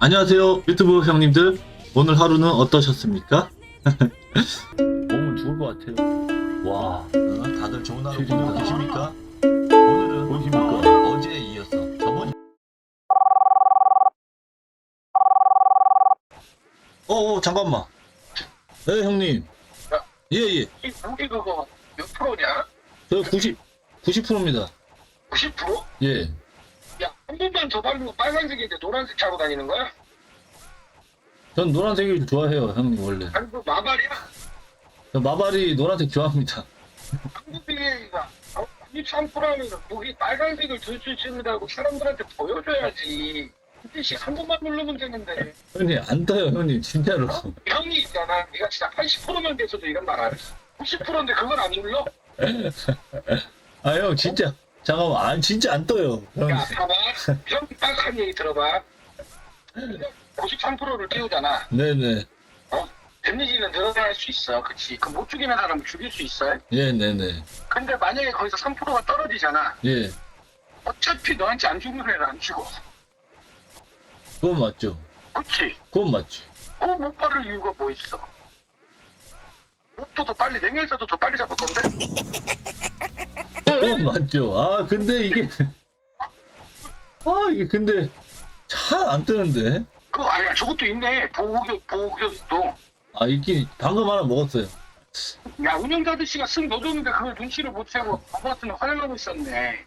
안녕하세요 유튜브 형님들. 오늘 하루는 어떠셨습니까? 몸은 죽을 것 같아요. 와. 다들 좋은 하루 보내고 계십니까? 오늘은 보십니까? 어제에 이어서 저번 어어 잠깐만. 네 형님. 예예. 이 무기 그거 몇 프로냐? 저 90, 90%입니다. 90%? 예 야, 한 번만 더 바르고 빨간색인데 노란색 차고 다니는 거야? 전 노란색을 좋아해요 형님 원래 아니, 그 마발이야? 저 마발이 노란색 좋아합니다 한국비가 93%면 무기 빨간색을 줄 수 있습니다고 사람들한테 보여줘야지. 뜻이 한 번만 누르면 되는데. 형님 안 떠요 형님 진짜로 형이 있잖아. 네가 진짜 80%만 돼서도 이런 말 안 했어. 90%인데 그걸 안 눌러? 아 형 진짜 잠깐만 아 진짜 안 떠요 형 야, 봐봐. 형 딱한 얘기 들어봐. 93%를 띄우잖아. 네네 데미지는 늘어날 수 있어. 그치? 그 못 죽이는 사람 죽일 수 있어. 예 네네 근데 만약에 거기서 3%가 떨어지잖아. 예 어차피 너한테 안 죽는 애는 안 죽어. 그건 맞죠 그치? 그건 맞지 그거 못 바를 이유가 뭐 있어? 목도 더 빨리, 냉해에서도 더 빨리 잡을 건데? 그건 맞죠 아 근데 이게 아 이게 근데 잘 안 뜨는데 그거 아니야, 저것도 있네. 보호격, 보호격도. 아 있긴 방금 하나 먹었어요 야, 운영자 아저씨가 쓱 넣어줬는데 그걸 눈치를 못 채고 아버지는 화장하고 있었네.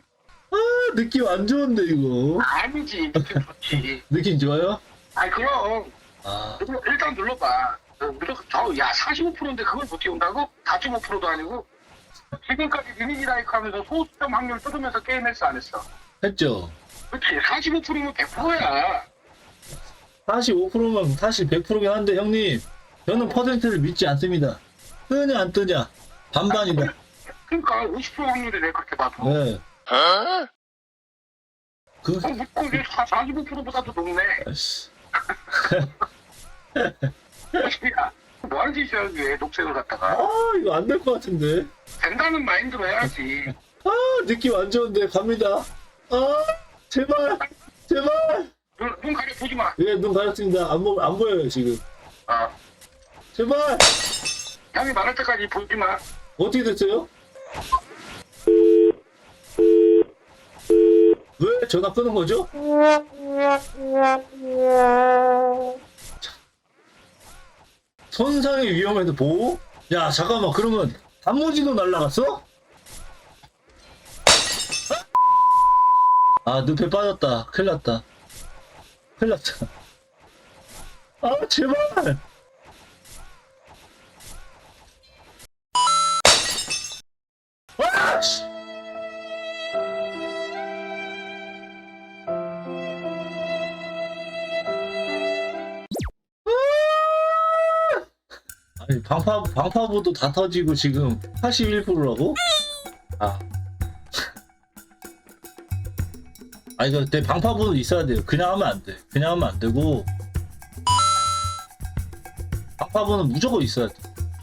아 느낌 안 좋은데 이거 아니지, 느낌 좋지. 느낌 좋아요? 아니, 그럼. 아 눌러- 일단 눌러봐. 어, 저, 야, 45%인데 그걸 못 띄운다고? 4.5%도 아니고? 지금까지 리니지 라이크 하면서 소수점 확률 뜯으면서 게임했어, 안 했어? 했죠 그치, 45%면 100%야. 45%면 사실 100%긴 한데 형님 저는 퍼센트를 믿지 않습니다 뜨냐 안 뜨냐 반반이다 그러니까 50% 확률이 내 그렇게 봐도. 네. 그, 어, 묻고 이게 45%보다도 높네. 야, 뭐 하는 짓이야, 이게, 녹색을 갖다가. 아 이거 안 될 것 같은데 된다는 마인드로 해야지. 아 느낌 안 좋은데 갑니다 아 제발 제발 눈, 눈 가려 보지 마. 예눈 가렸습니다 안, 보, 안 보여요 지금 어. 제발 형이 말할 때까지 보지 마. 어떻게 됐어요? 왜 전화 끄는 거죠? 손상의 위험에도 보호? 야 잠깐만. 그러면 단무지도 날라갔어? 아 늪에 빠졌다. 큰일 났다. 큰일 났다. 아 제발 방파 방파부도 다 터지고 지금 81%라고? 아. 아 이거 내 방파부도 있어야 돼요. 그냥 하면 안 돼. 그냥 하면 안 되고 방파부는 무조건 있어야 돼.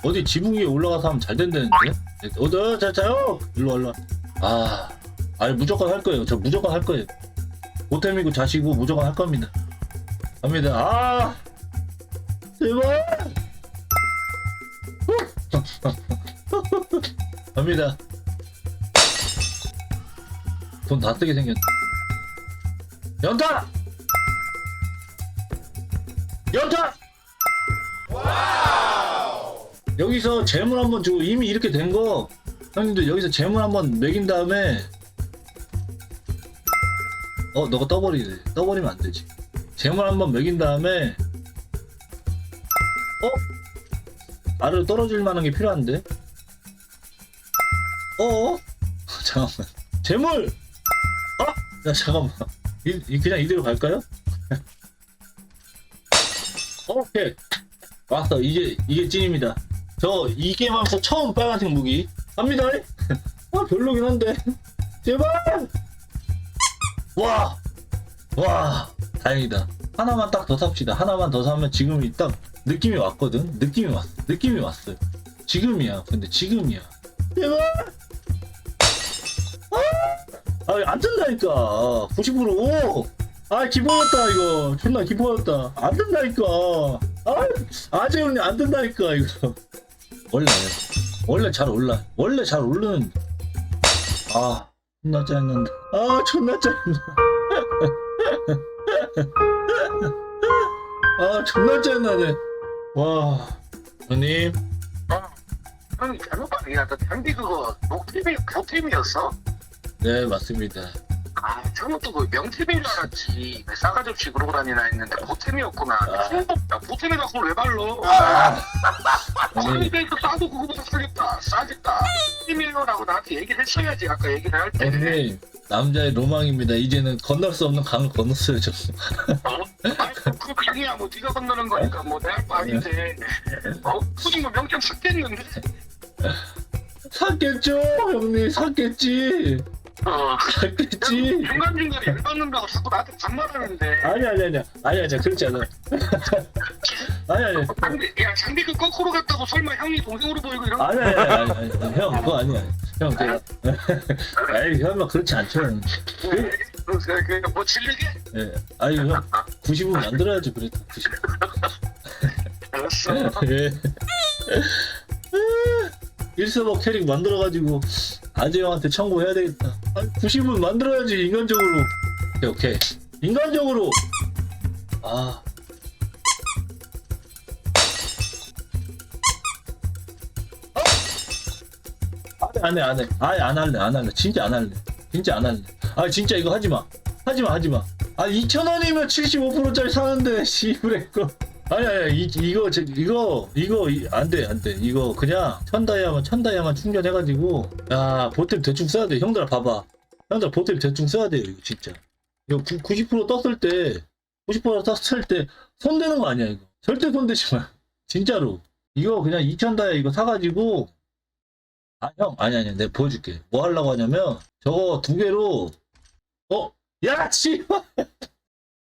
어디 지붕 위에 올라가서 하면 잘 된다는데? 어디 어, 자 자요 일로 와, 일로 와. 아 아니 무조건 할 거예요. 저 무조건 할 거예요. 보탬이고 자시고 무조건 할 겁니다. 갑니다. 아 제발. 갑니다. 돈 다 쓰게 생겼네. 연타! 연타! 여기서 재물 한번 주고 이미 이렇게 된 거 형님들 여기서 재물 한번 매긴 다음에 어 너가 떠버리네 떠버리면 안 되지 재물 한번 매긴 다음에 어? 아래로 떨어질 만한 게 필요한데 어어? 잠깐만. 재물! 아! 야 잠깐만. 이, 이- 그냥 이대로 갈까요? 오케이. 왔어. 이제 이게 찐입니다. 저 이 게임 하면서 처음 빨간색 무기. 갑니다. 아 별로긴 한데. 제발! 와! 와, 다행이다. 하나만 딱 더 삽시다. 하나만 더 사면 지금이 딱 느낌이 왔거든? 느낌이 왔어 느낌이 왔어요. 지금이야. 근데 지금이야. 제발 아, 안 뜬다니까. 90% 오! 아 기뻐졌다 이거. 존나 기뻐졌다. 안 된다니까. 아 아재 형님 안 된다니까 이거. 원래 원래 잘 올라. 원래 잘 오르는. 아 존나 짜증난다. 아 존나 짜증나. 아 존나 짜증나네. 와 형님 형이 잘못 봤네. 야, 너 장비 그거 녹팀이 고팀이었어? 네 맞습니다 아, 처음부터 그 명팀인 줄 알았지. 왜 싸가지 없이 그러고 다니나 했는데 고팀이었구나. 아. 야, 고팀에다 그걸 왜 발로? 아 아니, 형님 베이크 싸도 그거보다 싸겠다. 싸겠다. 팀이요라고 나한테 얘기를 했어야지. 아까 얘기를 할 때. 형님 남자의 로망입니다 이제는 건널 수 없는 강을 건넜어요 저 어? 아니, 그 강이야. 뭐 네가 건너는 거니까 뭐 내 할 거 아닌데. 어? 굳이 뭐 명점 샀겠는데? 샀겠죠 형님 샀겠지 어. 샀겠지? 중간중간에 열받는다고 자꾸 나한테 반말하는데. 아니 아니 아니 아니 아니 그렇지 않아. 아니 아니. 장비, 야, 장비 그 거꾸로 갔다고 설마 형이 동생으로 보이고 이런 거? 아니 아니 아니 아니. 아니 형 그거 아니야. 형 제가 에이 설마 그렇지 않죠. 형. 그, 그, 그, 뭐 질리게? 예. 아니 형 90은 만들어야지 그래도 90 알았어. 예. 1서버 캐릭 만들어가지고 아재 형한테 청구해야 되겠다. 아 90은 만들어야지 인간적으로. 오케이 오케이. 인간적으로. 아. 안해 안해. 아예 안 할래 안 할래. 진짜 안 할래. 진짜 안 할래. 아 진짜 이거 하지마. 하지마 하지마. 아 2,000원이면 75%짜리 사는데 씨부레 거 아니 아니 이, 이거 저, 이거 이거 안돼 안돼. 이거 그냥 천 다이아만 천 다이아만 충전해가지고 야 보탬 대충 써야 돼. 형들아 봐봐. 형들아 보탬 대충 써야 돼요 이거 진짜. 이거 90% 떴을 때 90% 떴을 때 손대는 거 아니야 이거. 절대 손대지 마. 진짜로. 이거 그냥 2,000다이아 이거 사가지고 아 형 아니 아니 내가 보여줄게. 뭐 하려고 하냐면 저거 두 개로 어? 야 씨발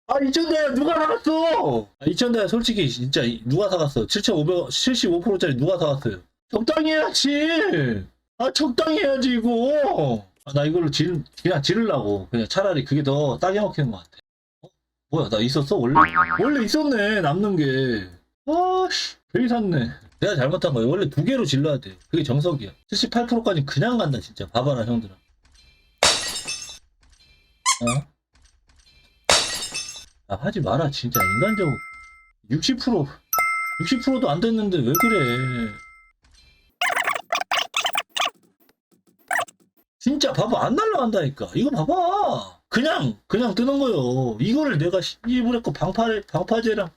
아 2,000다이아 누가 사갔어? 아, 2,000다이아 솔직히 진짜 이- 누가 사갔어? 7,500원 75%짜리 누가 사갔어요? 적당히 해야지. 아 적당히 해야지 이거. 아, 나 이걸로 질 그냥 지르려고. 그냥 차라리 그게 더 싸게 먹히는 것 같아. 어? 뭐야 나 있었어 원래? 원래 있었네 남는 게. 아씨. 괜히 샀네. 내가 잘못한 거야. 원래 두 개로 질러야 돼. 그게 정석이야. 78%까지 그냥 간다 진짜. 봐봐라 형들아 어? 아 하지 마라 진짜. 인간적으로. 60% 60%도 안 됐는데 왜 그래? 진짜 봐봐 안 날라간다니까. 이거 봐봐. 그냥 그냥 뜨는 거요. 이거를 내가 이불에 거 방파 방파제랑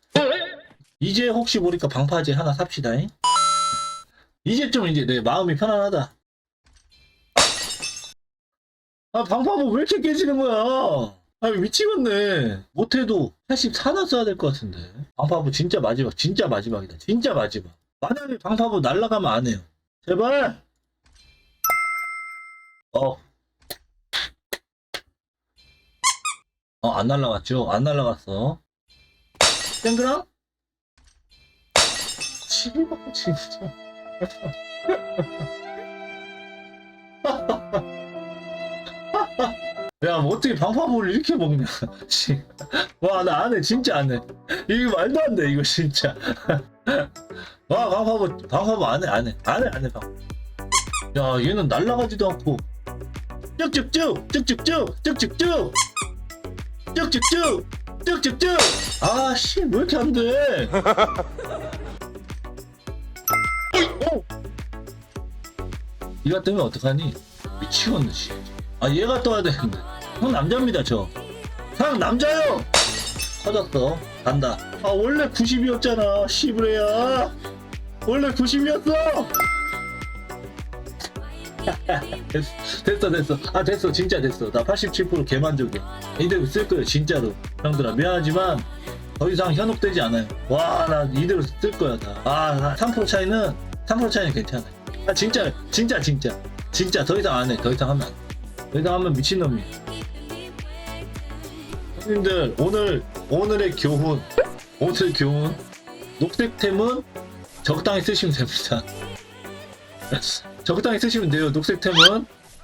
이제 혹시 모르니까 방파제 하나 삽시다 잉. 이제 좀 이제 내 마음이 편안하다. 아 방파모 왜 이렇게 깨지는 거야 아 미치겠네 못해도 84나 써야 될 것 같은데 방파부 진짜 마지막 진짜 마지막이다 진짜 마지막 만약에 방파부 날라가면 안 해요 제발 어. 어, 안 날라갔죠? 안 날라갔어. 땡그랑? 치기만 진짜. 야, 뭐 어떻게 방파부를 이렇게 먹냐. 씨. 와, 나 안 해. 진짜 안 해. 이거 말도 안 돼, 이거 진짜. 와, 방파부, 방파부 안 해, 안 해. 안 해, 안 해, 방파부. 야, 얘는 날라가지도 않고. 쭉쭉쭉 쭉쭉쭉 쭉쭉쭉 쭉쭉쭉 쭉쭉쭉 아 씨 왜 이렇게 안돼 어? 이가 뜨면 어떡하니 미치겠네 씨 아 얘가 떠야 되는데 형 남자입니다 저 형 남자요! 터졌어. 간다. 아 원래 90이었잖아 씨브레야. 원래 90이었어! 됐어 됐어. 아 됐어. 진짜 됐어. 나 87% 개만족이야. 이대로 쓸 거예요 진짜로. 형들아 미안하지만 더 이상 현혹되지 않아요. 와 나 이대로 쓸 거야 다아3% 차이는 3% 차이는 괜찮아 아 진짜 진짜 진짜. 진짜 더 이상 안해더 이상 하면 안돼 더 이상 하면 미친놈이야 형님들 오늘 오늘의 교훈 오늘 교훈 녹색템은 적당히 쓰시면 됩니다. 적당히 쓰시면 돼요. 녹색템은